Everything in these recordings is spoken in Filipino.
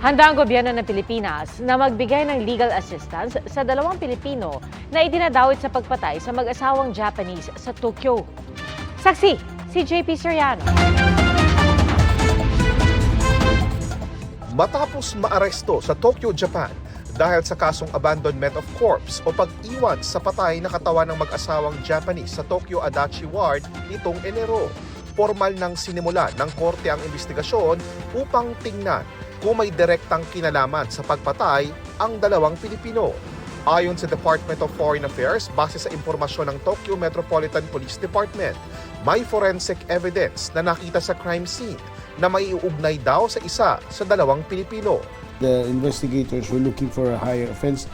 Handa ang gobyerno ng Pilipinas na magbigay ng legal assistance sa dalawang Pilipino na idinadawit sa pagpatay sa mag-asawang Japanese sa Tokyo. Saksi, si JP Soriano. Matapos maaresto sa Tokyo, Japan dahil sa kasong abandonment of corpse o pag-iwan sa patay na katawan ng mag-asawang Japanese sa Tokyo Adachi Ward nitong Enero. Formal nang sinimula ng korte ang investigasyon upang tingnan kung may direktang kinalaman sa pagpatay ang dalawang Pilipino. Ayon sa Department of Foreign Affairs, base sa impormasyon ng Tokyo Metropolitan Police Department, may forensic evidence na nakita sa crime scene na may uugnay daw sa isa sa dalawang Pilipino. The investigators were looking for a higher offense.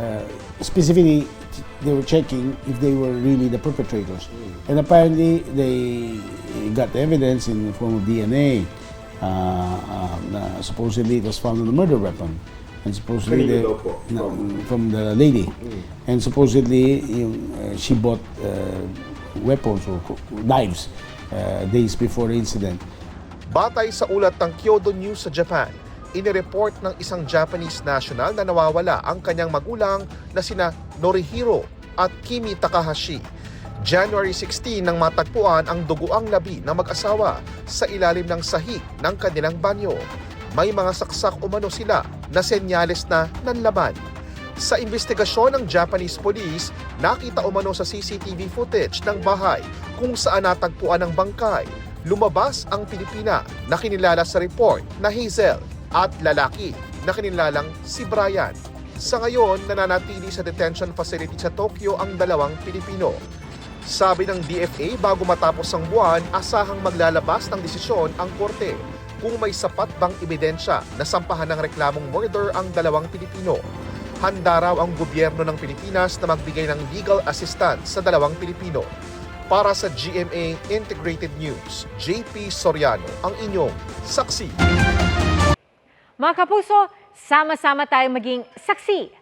Uh, specifically, they were checking if they were really the perpetrators. And apparently, they got evidence in the form of DNA. Uh, uh, supposedly, it was found in the murder weapon. And supposedly, the- na- from the lady. And supposedly, yung, uh, she bought uh, weapons or knives uh, days before the incident. Batay sa ulat ng Kyodo News sa Japan, inireport ng isang Japanese national na nawawala ang kanyang magulang na sina Norihiro at Kimi Takahashi. January 16 nang matagpuan ang duguang labi ng mag-asawa sa ilalim ng sahig ng kanilang banyo. May mga saksak umano sila na senyales na nanlaban. Sa investigasyon ng Japanese police, nakita umano sa CCTV footage ng bahay kung saan natagpuan ang bangkay. Lumabas ang Pilipina na kinilala sa report na Hazel at lalaki na kinilalang si Brian. Sa ngayon, nananatili sa detention facility sa Tokyo ang dalawang Pilipino. Sabi ng DFA bago matapos ang buwan, asahang maglalabas ng desisyon ang korte kung may sapat bang ebidensya na sampahan ng reklamong murder ang dalawang Pilipino. Handa raw ang gobyerno ng Pilipinas na magbigay ng legal assistance sa dalawang Pilipino. Para sa GMA Integrated News, JP Soriano ang inyong saksi. Mga kapuso, sama-sama tayong maging saksi.